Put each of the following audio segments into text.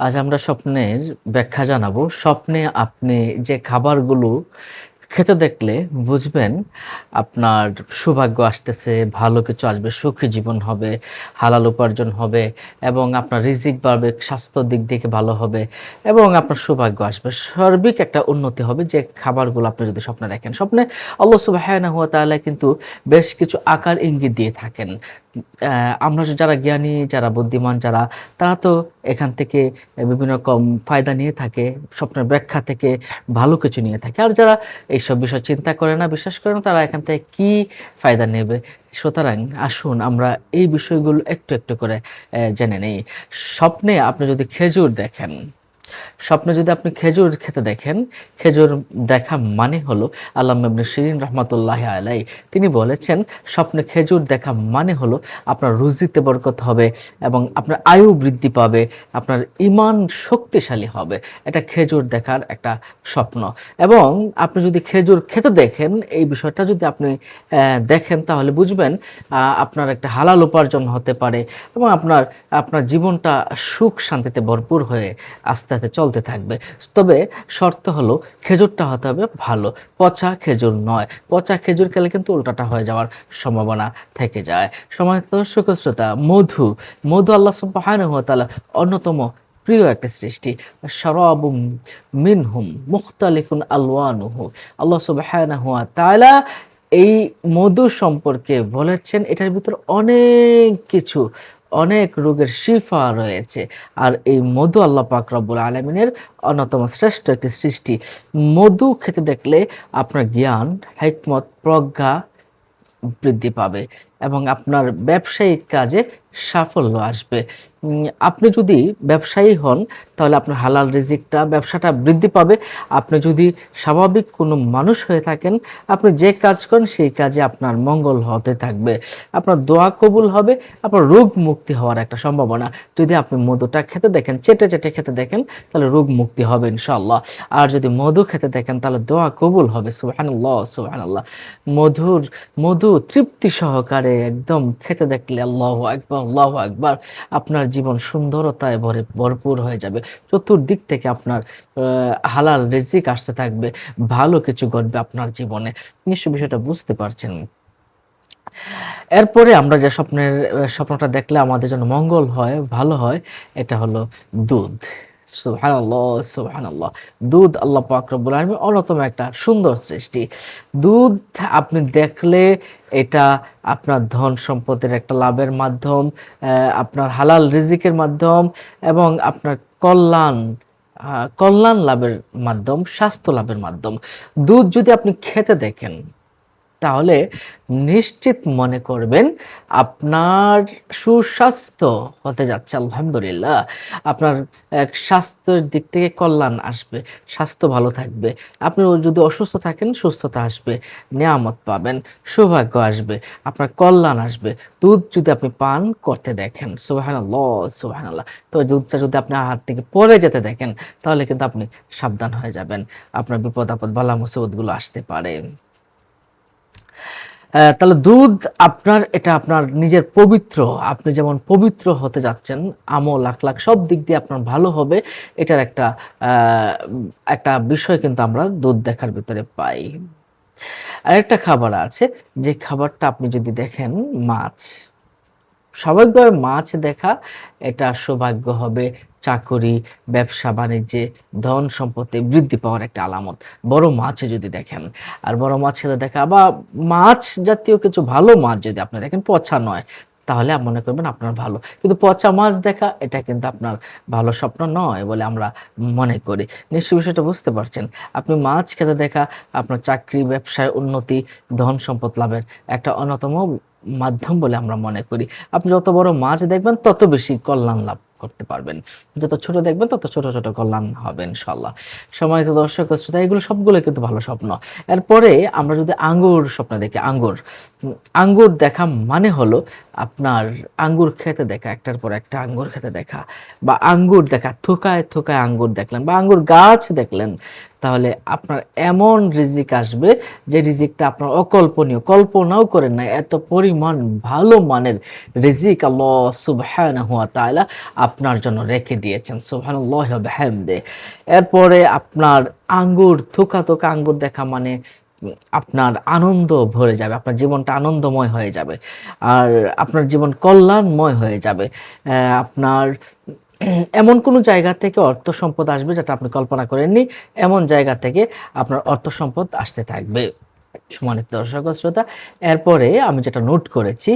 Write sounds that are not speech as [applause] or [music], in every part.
আজ আমরা স্বপ্নের ব্যাখ্যা জানাব। স্বপ্নে আপনি যে খাবারগুলো খেতে দেখলে বুঝবেন আপনার সৌভাগ্য আসতেছে, ভালো কিছু আসবে, সুখী জীবন হবে, হালাল উপার্জন হবে এবং আপনার রিজিক বাড়বে স্বাস্থ্য দিক থেকে ভালো হবে এবং আপনার সৌভাগ্য আসবে। সার্বিক একটা উন্নতি হবে যে খাবারগুলো আপনি যদি স্বপ্নে দেখেন। স্বপ্নে আল্লাহ তাআলা কিন্তু বেশ কিছু আকার ইঙ্গিত দিয়ে থাকেন। আমরা যারা জ্ঞানী, যারা বুদ্ধিমান, যারা, তারা তো এখান থেকে বিভিন্ন রকম ফায়দা নিয়ে থাকে, স্বপ্নের ব্যাখ্যা থেকে ভালো কিছু নিয়ে থাকে। আর যারা এইসব বিষয় চিন্তা করে না, বিশ্বাস করে না, তারা এখান থেকে কি ফায়দা নেবে? সুতরাং আসুন আমরা এই বিষয়গুলো একটু একটু করে জেনে নেই। স্বপ্নে আপনি যদি খেজুর দেখেন স্বপ্নে যদি আপনি খেজুর খেতে দেখেন, খেজুর দেখা মানে হলো আল্লাহ ইবনে শিরিন রহমতুল্লাহ আলাই তিনি বলেছেন, স্বপ্নে খেজুর দেখা মানে হলো আপনার রুজিতে বরকত হবে এবং আপনার আয়ু বৃদ্ধি পাবে, আপনার ইমান শক্তিশালী হবে। এটা খেজুর দেখার একটা স্বপ্ন। এবং আপনি যদি খেজুর খেতে দেখেন, এই বিষয়টা যদি আপনি দেখেন, তাহলে বুঝবেন আপনার একটা হালাল উপার্জন হতে পারে এবং আপনার আপনার জীবনটা সুখ শান্তিতে ভরপুর হয়ে আস্তে আস্তে চলতে থাকবে। তবে শর্ত হলো খেজুরটা হতে হবে ভালো। পচা খেজুর নয়। পচা খেজুর খেলে কিন্তু উল্টাটা হয়ে যাওয়ার সম্ভাবনা থেকে যায়। সময় দর্শক মধু। মধু আল্লাহ সুবহানাহু ওয়া তাআলার অন্যতম প্রিয় একটা সৃষ্টি। শরাবুম মিনহুম মুখতালিফুন আলওয়ানুহু। আল্লাহ সুবহানাহু ওয়া তাআলা এই মধু সম্পর্কে বলেছেন। এটার ভিতর অনেক কিছু অনেক রোগের শিফা রয়েছে। আর এই মধু আল্লাহ পাক রব্বুল আলমিনের অন্যতম শ্রেষ্ঠ একটি সৃষ্টি। মধু খেতে দেখলে আপনার জ্ঞান, হেকমত, প্রজ্ঞা বৃদ্ধি পাবে। এবং আপনার ব্যবসায়িক কাজে সাফল্য আসবে। আপনি যদি ব্যবসায়ী হন, তাহলে আপনার হালাল রিজিকটা, ব্যবসাটা বৃদ্ধি পাবে। আপনি যদি স্বাভাবিক কোনো মানুষ হয়ে থাকেন, আপনি যে কাজ করেন, সেই কাজে আপনার মঙ্গল হতে থাকবে। আপনার দোয়া কবুল হবে, আপনার রোগ মুক্তি হওয়ার একটা সম্ভাবনা। যদি আপনি মধুটা খেতে দেখেন, চেটে চেটে খেতে দেখেন, তাহলে রোগ মুক্তি হবে ইনশাল্লাহ আর যদি মধু খেতে দেখেন, তাহলে দোয়া কবুল হবে, সুবহানাল্লাহ সুবহানাল্লাহ। মধুর, মধু তৃপ্তি সহকারে একদম খেতে দেখলে আল্লাহ একবার আল্লাহ একবার আপনার জীবন সুন্দরতায় ভরে, ভরপুর হয়ে যাবে। চতুর্দিক থেকে আপনার হালাল রিজিক আসতে থাকবে, ভালো কিছু ঘটবে আপনার জীবনে। নিশ্চয় বিষয়টা বুঝতে পারছেন। এরপরে আমরা যে স্বপ্নের স্বপ্নটা দেখলে আমাদের জন্য মঙ্গল হয়, ভালো হয়, এটা হলো দুধ। দুধ আল্লাহ অন্যতম একটা সুন্দর সৃষ্টি। দুধ আপনি দেখলে এটা আপনার ধন সম্পদের একটা লাভের মাধ্যম আপনার হালাল রিজিকের মাধ্যম এবং আপনার কল্যাণ কল্যাণ লাভের মাধ্যম, স্বাস্থ্য লাভের মাধ্যম। দুধ যদি আপনি খেতে দেখেন তাহলে নিশ্চিত মনে করবেন আপনার সুস্বাস্থ্য হতে যাচ্ছে, আলহামদুলিল্লাহ। আপনার স্বাস্থ্যের দিক থেকে কল্যাণ আসবে, স্বাস্থ্য ভালো থাকবে। আপনি যদি অসুস্থ থাকেন, সুস্থতা আসবে, নিয়ামত পাবেন, সৌভাগ্য আসবে, আপনার কল্যাণ আসবে। দুধ যদি আপনি পান, করতে দেখেন, সুবাহানাল্লাহ সুবাহানাল্লাহ। তো দুধটা যদি আপনার হাত থেকে পড়ে যেতে দেখেন, তাহলে কিন্তু আপনি সাবধান হয়ে যাবেন, আপনার বিপদ আপদ, বালা মুসিবতগুলো আসতে পারে। তাহলে দুধ আপনার, এটা আপনার নিজের পবিত্র, আপনি যেমন পবিত্র হতে যাচ্ছেন, আমল লাখ লাখ সব দিক দিয়ে আপনার ভালো হবে, এটার একটা একটা বিষয় কিন্তু আমরা দুধ দেখার ভিতরে পাই। আরেকটা খাবার আছে, যে খাবারটা আপনি যদি দেখেন, মাছ। স্বাভাবিকভাবে মাছ দেখা, এটা সৌভাগ্য হবে। চাকরি, ব্যবসা, বাণিজ্যে ধন সম্পত্তি বৃদ্ধি পাওয়ার একটা আলামত। বড় মাছ যদি দেখেন, আর বড় মাছ সেটা দেখা, বা মাছ জাতীয় কিছু ভালো মাছ যদি আপনি দেখেন, পচা নয়। তাহলে মনে করবেন আপনার ভালো। কিন্তু পচা মাছ দেখা, এটা কিন্তু আপনার ভালো স্বপ্ন নয় বলে আমরা মনে করি। নিশ্চয়ই বিষয়টা বুঝতে পারছেন। আপনি মাছ খেতে দেখা, আপনার চাকরি, ব্যবসায় উন্নতি, ধন সম্পদ লাভের একটা অন্যতম মাধ্যম বলে আমরা মনে করি। আপনি যত বড় মাছ দেখবেন, তত বেশি কল্যাণ লাভ করতে পারবেন। যত ছোট দেখবেন, তত ছোট ছোট কল্যাণ হবে ইনশাল্লাহ সময় তো দর্শক শ্রোতা, এগুলো সবগুলো কিন্তু ভালো স্বপ্ন। এরপরে আমরা যদি আঙ্গুর স্বপ্ন দেখি, আঙ্গুর। আঙ্গুর দেখা মানে হলো আপনার আঙ্গুর খেতে দেখা, একটার পর একটা আঙ্গুর খেতে দেখা। বা আঙ্গুর দেখা, থোকায় থোকায় আঙ্গুর দেখলেন, বা আঙ্গুর গাছ দেখলেন। তাহলে আপনার এমন রিজিক আসবে যে রিজিকটা আপনার অকল্পনীয়। কল্পনাও করেন না এত পরিমাণ ভালো মানের রিজিক আল্লাহ সুবহানাহু হুয়া তাআলা আপনার জন্য রেখে দিয়েছেন। সুবহানাল্লাহি ওয়া বিহামদে। এরপরে আপনার আঙ্গুর, থোকা থোকা আঙ্গুর দেখা মানে আপনার আনন্দ ভরে যাবে, আপনার জীবনটা আনন্দময় হয়ে যাবে। আর আপনার জীবন কল্যাণময় হয়ে যাবে। আপনার [clears throat] এমন কোনো জায়গা থেকে অর্থ সম্পদ আসবে যেটা আপনি কল্পনা করেননি? এমন জায়গা থেকে আপনার অর্থ সম্পদ আসতে থাকবে। সম্মানিত দর্শক শ্রোতা, এরপরে আমি যেটা নোট করেছি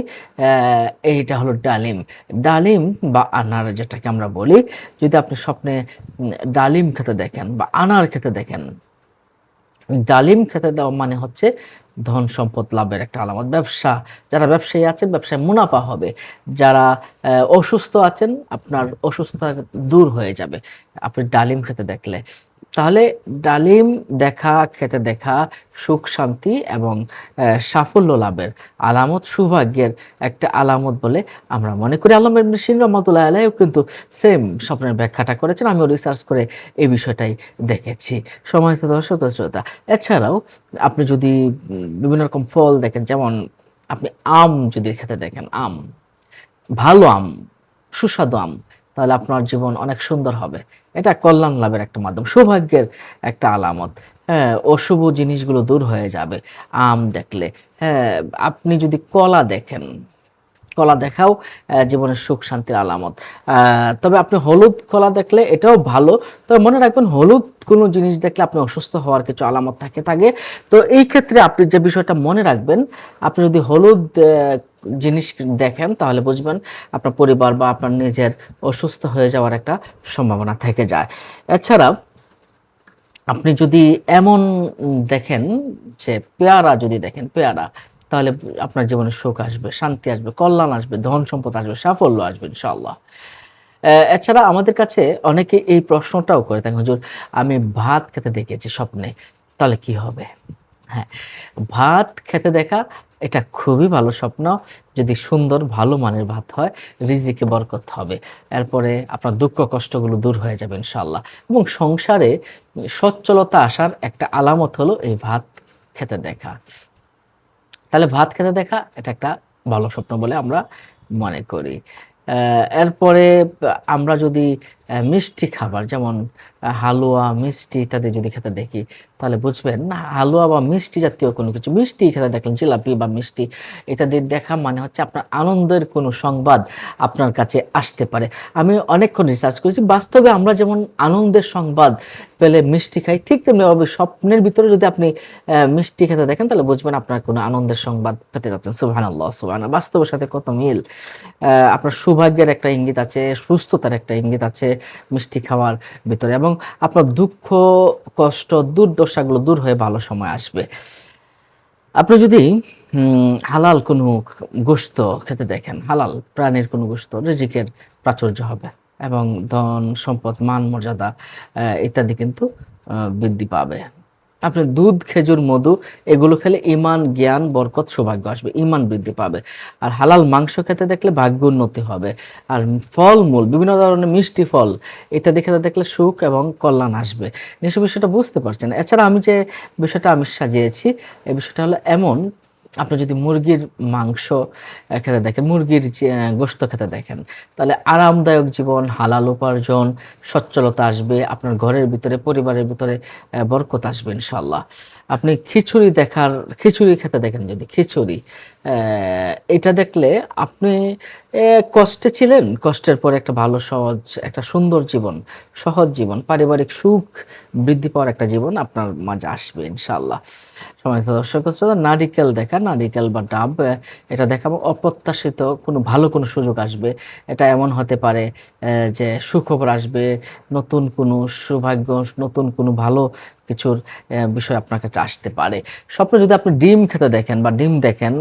এইটা হলো ডালিম। ডালিম বা আনার যেটাকে আমরা বলি, যদি আপনি স্বপ্নে ডালিম খেতে দেখেন বা আনার খেতে দেখেন ডালিম খেতে দেওয়া মানে হচ্ছে ধন সম্পদ লাভের একটা আলামত। ব্যবসা, যারা ব্যবসায়ী আছেন, ব্যবসায় মুনাফা হবে। যারা অসুস্থ আছেন, আপনার অসুস্থতা দূর হয়ে যাবে। আপনি ডালিম খেতে দেখলে। তাহলে ডালিম দেখা, খেতে দেখা, সুখ, শান্তি এবং সাফল্য লাভের আলামত, সৌভাগ্যের একটা আলামত বলে আমরা মনে করি। আল্লাহ সিন রহমতুল্লাহ আলাইও কিন্তু সেম স্বপ্নের ব্যাখ্যাটা করেছেন। আমিও রিসার্চ করে এই বিষয়টাই দেখেছি। সময় দর্শক শ্রোতা। এছাড়াও আপনি যদি বিভিন্ন রকম ফল দেখেন, যেমন আপনি আম যদি খেতে দেখেন, আম, ভালো আম, সুস্বাদু আম তাহলে আপনার জীবন অনেক সুন্দর হবে। এটা কল্যাণ লাভের একটা মাধ্যম, সৌভাগ্যের একটা আলামত। হ্যাঁ অশুভ জিনিসগুলো দূর হয়ে যাবে, আম দেখলে। হ্যাঁ আপনি যদি কলা দেখেন, কলা দেখাও জীবনের সুখ শান্তির আলামত। তবে আপনি হলুদ কলা দেখলে এটাও ভালো। তবে মনে রাখবেন, হলুদ কোনো জিনিস দেখলে আপনি অসুস্থ হওয়ার কিছু আলামত থাকে থাকে। তো এই ক্ষেত্রে আপনি যে বিষয়টা মনে রাখবেন, আপনি যদি হলুদ জিনিস দেখেন, তাহলে বুঝবেন আপনার পরিবার বা আপনার নিজের অসুস্থ হয়ে যাওয়ার একটা সম্ভাবনা থেকে যায়। এছাড়া আপনি যদি এমন দেখেন যে পেয়ারা যদি দেখেন, পেয়ারা, তাহলে আপনার জীবনে সুখ আসবে, শান্তি আসবে, কল্যাণ আসবে, ধন সম্পদ আসবে, সাফল্য আসবে, ইনশাআল্লাহ। এছাড়া আমাদের কাছে অনেকে এই প্রশ্নটাও করে থাকেন, হুজুর, আমি ভাত খেতে দেখেছি স্বপ্নে, তাহলে কি হবে? হ্যাঁ ভাত খেতে দেখা এটা খুবই ভালো স্বপ্ন। যদি সুন্দর, ভালো মানের ভাত হয়, রিজিকে বরকত হবে। এরপরে আপনার দুঃখ কষ্টগুলো দূর হয়ে যাবে ইনশাল্লাহ এবং সংসারে সচ্ছলতা আসার একটা আলামত হলো এই ভাত খেতে দেখা। তাহলে ভাত খেতে দেখা এটা একটা ভালো স্বপ্ন বলে আমরা মনে করি। এরপরে আমরা যদি মিষ্টি খাবার, যেমন হালুয়া, মিষ্টি ইত্যাদি যদি খেতে দেখি, তাহলে বুঝবেন, না, হালুয়া বা মিষ্টি জাতীয় কোনো কিছু, মিষ্টি খেতে দেখলেন, জিলাপি বা মিষ্টি ইত্যাদি দেখা মানে হচ্ছে আপনার আনন্দের কোনো সংবাদ আপনার কাছে আসতে পারে। আমি অনেকক্ষণ রিসার্চ করেছি, বাস্তবে আমরা যেমন আনন্দের সংবাদ পেলে মিষ্টি খাই, ঠিক তেমনিভাবে স্বপ্নের ভিতরে যদি আপনি মিষ্টি খেতে দেখেন, তাহলে বুঝবেন আপনার কোনো আনন্দের সংবাদ পেতে যাচ্ছেন। সুবহান আল্লাহ সুবহান বাস্তবের সাথে কত মিল? আপনার সৌভাগ্যের একটা ইঙ্গিত আছে, সুস্থতার একটা ইঙ্গিত আছে মিষ্টি খাওয়ার ভিতরে এবং আপনার দুঃখ, কষ্ট, দুর্দশাগুলো দূর হয়ে ভালো সময় আসবে। আপনি যদি হালাল কোনো গোস্ত খেতে দেখেন, হালাল প্রাণীর কোনো গোস্ত রেজিকের প্রাচুর্য হবে এবং ধন, সম্পদ, মান, মর্যাদা ইত্যাদি কিন্তু বৃদ্ধি পাবে। আপনি দুধ, খেজুর, মধু, এগুলো খেলে ইমান, জ্ঞান, বরকত, সৌভাগ্য আসবে, ইমান বৃদ্ধি পাবে। আর হালাল মাংস খেতে দেখলে ভাগ্য উন্নতি হবে। আর ফল মূল বিভিন্ন ধরনের মিষ্টি ফল ইত্যাদি খেতে দেখলে সুখ এবং কল্যাণ আসবে। নিশ্চয় বিষয়টা বুঝতে পারছেন। এছাড়া আমি যে বিষয়টা আমি সাজিয়েছি এই বিষয়টা হলো এমন আপনি যদি মুরগির মাংস খেতে দেখেন, মুরগির গোস্ত খেতে দেখেন, তাহলে আরামদায়ক জীবন, হালাল উপার্জন, সচ্ছলতা আসবে, আপনার ঘরের ভিতরে, পরিবারের ভিতরে বরকত আসবে ইনশাল্লাহ আপনি খিচুড়ি দেখার, খিচুড়ি খেতে দেখেন যদি, খিচুড়ি। এটা দেখলে আপনি কষ্টে ছিলেন, কষ্টের পরে একটা ভালো, সহজ, একটা সুন্দর জীবন, সহজ জীবন, পারিবারিক সুখ, বৃদ্ধি পাওয়ার একটা জীবন আপনার মাঝে আসবে ইনশাল্লাহ সময় দর্শক, শ্রোতা, নারিকেল দেখা, নারিকেল বা ডাব এটা দেখা অপ্রত্যাশিত, কোনো ভালো কোনো সুযোগ আসবে। এটা এমন হতে পারে যে সুখবর আসবে, নতুন কোনো সৌভাগ্য, নতুন কোনো ভালো কিছুর বিষয় আপনার কাছে আসতে পারে। স্বপ্ন যদি আপনি ডিম খেতে দেখেন বা ডিম দেখেন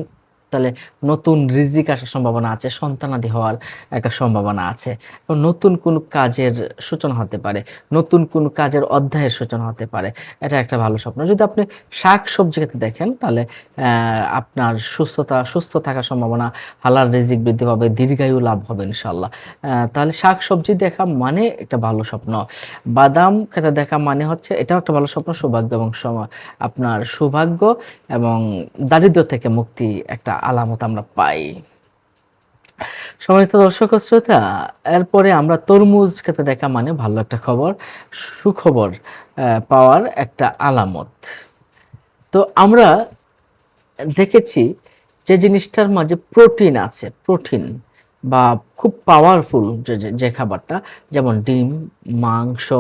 তাহলে নতুন রিজিক আসার সম্ভাবনা আছে, সন্তানাদি হওয়ার একটা সম্ভাবনা আছে। এবং নতুন কোনো কাজের সূচনা হতে পারে, নতুন কোনো কাজের অধ্যায়ের সূচনা হতে পারে, এটা একটা ভালো স্বপ্ন। যদি আপনি শাক সবজি খেতে দেখেন, তাহলে আপনার সুস্থতা, সুস্থ থাকার সম্ভাবনা, হালাল রিজিক বৃদ্ধি পাবে, দীর্ঘায়ু লাভ হবে ইনশাল্লাহ তাহলে শাক সবজি দেখা মানে একটা ভালো স্বপ্ন। বাদাম খেতে দেখা মানে হচ্ছে, এটাও একটা ভালো স্বপ্ন, সৌভাগ্য এবং আপনার সৌভাগ্য এবং দারিদ্র থেকে মুক্তি একটা আলামত আমরা পাই। সম্মানিত দর্শক শ্রোতা, এরপরে আমরা তরমুজ খেতে দেখা মানে ভালো একটা খবর, সুখবর পাওয়ার একটা আলামত। তো আমরা দেখেছি যে জিনিসটার মাঝে প্রোটিন আছে, প্রোটিন বা খুব পাওয়ারফুল যে যে- খাবারটা, যেমন ডিম, মাংস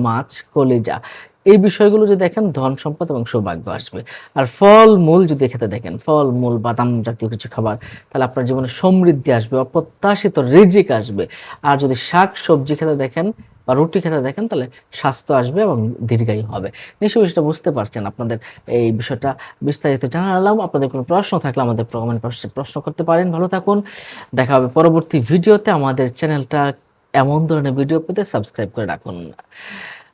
মাছ, কলিজা এই বিষয়গুলো যদি দেখেন, ধন সম্পদ এবং সৌভাগ্য আসবে। আর ফল মূল যদি খেতে দেখেন, ফল মূল, বাদাম জাতীয় কিছু খাবার, তাহলে আপনার জীবনে সমৃদ্ধি আসবে অপ্রত্যাশিত রিজিক আসবে। আর যদি শাক সবজি খেতে দেখেন বা রুটি খেতে দেখেন, তাহলে স্বাস্থ্য আসবে এবং দীর্ঘায়ু হবে। নিশ্চয়ই বিষয়টা বুঝতে পারছেন আপনাদের। এই বিষয়টা বিস্তারিত জানালাম আপনাদের কোনো প্রশ্ন থাকলে আমাদের কমেন্ট বক্সে প্রশ্ন করতে পারেন। ভালো থাকুন। দেখা হবে পরবর্তী ভিডিওতে। আমাদের চ্যানেলটা এমন ধরনের ভিডিও পেতে সাবস্ক্রাইব করে রাখুন।